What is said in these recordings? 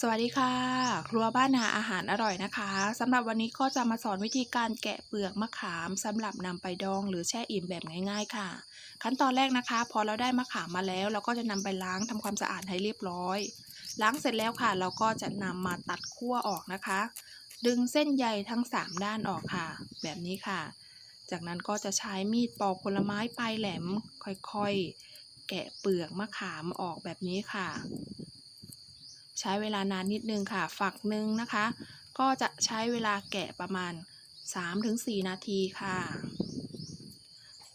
สวัสดีค่ะ ครัวบ้านนาอาหารอร่อยนะคะสำหรับวันนี้ก็จะมาสอนวิธีการแกะเปลือกมะขามสำหรับนำไปดองหรือแช่อิ่มแบบง่าย ๆ ค่ะ ขั้นตอนแรกนะคะ พอเราได้มะขามมาแล้ว เราก็จะนำไปล้างทำความสะอาดให้เรียบร้อย ล้างเสร็จแล้วค่ะ เราก็จะนำมาตัดขั้วออกนะคะ ดึงเส้นใยทั้ง 3 ด้านออกค่ะ แบบนี้ค่ะ จากนั้นก็จะใช้มีดปอกผลไม้ปลายแหลมค่อยๆ แกะเปลือกมะขามออกแบบนี้ค่ะ ใช้เวลานานนิดนึงค่ะ ฝักหนึ่งนะคะ ก็จะใช้เวลาแกะประมาณ 3-4 นาทีค่ะ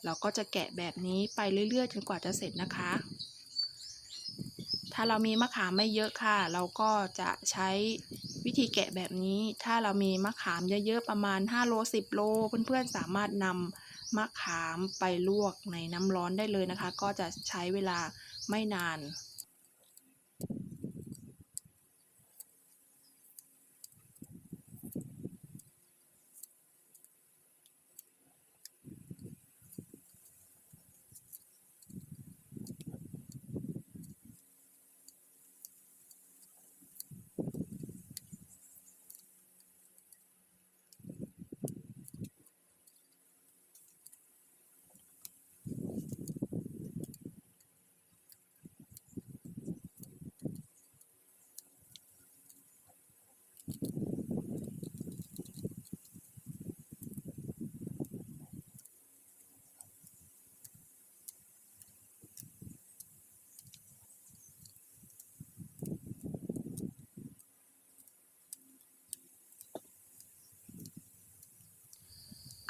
เราก็จะแกะแบบนี้ไปเรื่อยๆ จนกว่าจะเสร็จนะคะ ถ้าเรามีมะขามไม่เยอะค่ะ เราก็จะใช้วิธีแกะแบบนี้ ถ้าเรามีมะขามเยอะๆ ประมาณ 5 โล 10 โล เพื่อนๆ สามารถนำมะขามไปลวกในน้ำร้อนได้เลยนะคะ ก็จะใช้เวลาไม่นาน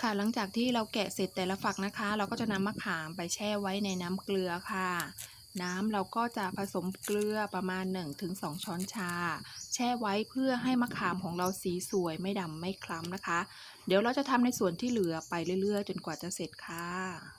ค่ะหลังจากที่เราแกะเสร็จแต่ละฝักนะคะ เราก็จะนำมะขามไปแช่ไว้ในน้ำเกลือค่ะ น้ำเราก็จะผสมเกลือประมาณ 1-2 ช้อนชา แช่ไว้เพื่อให้มะขามของเราสีสวยไม่ดำไม่คล้ำนะคะ เดี๋ยวเราจะทำในส่วนที่เหลือไปเรื่อยๆ จนกว่าจะเสร็จค่ะ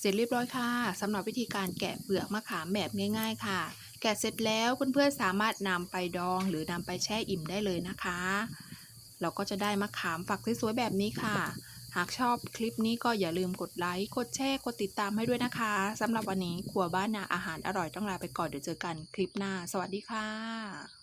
เสร็จเรียบร้อยค่ะสำหรับวิธีการแกะเปลือกมะขามแบบง่าย ๆ ค่ะ แกะเสร็จแล้วเพื่อนๆสามารถนำไปดองหรือนำไปแช่อิ่มได้เลยนะคะ เราก็จะได้มะขามฝักสวยๆแบบนี้ค่ะ หากชอบคลิปนี้ก็อย่าลืมกดไลค์กดแชร์กดติดตามให้ด้วยนะคะสำหรับวันนี้ครัวบ้านนาอาหารอร่อยต้องลาไปก่อนเดี๋ยวเจอกันคลิปหน้า สวัสดีค่ะ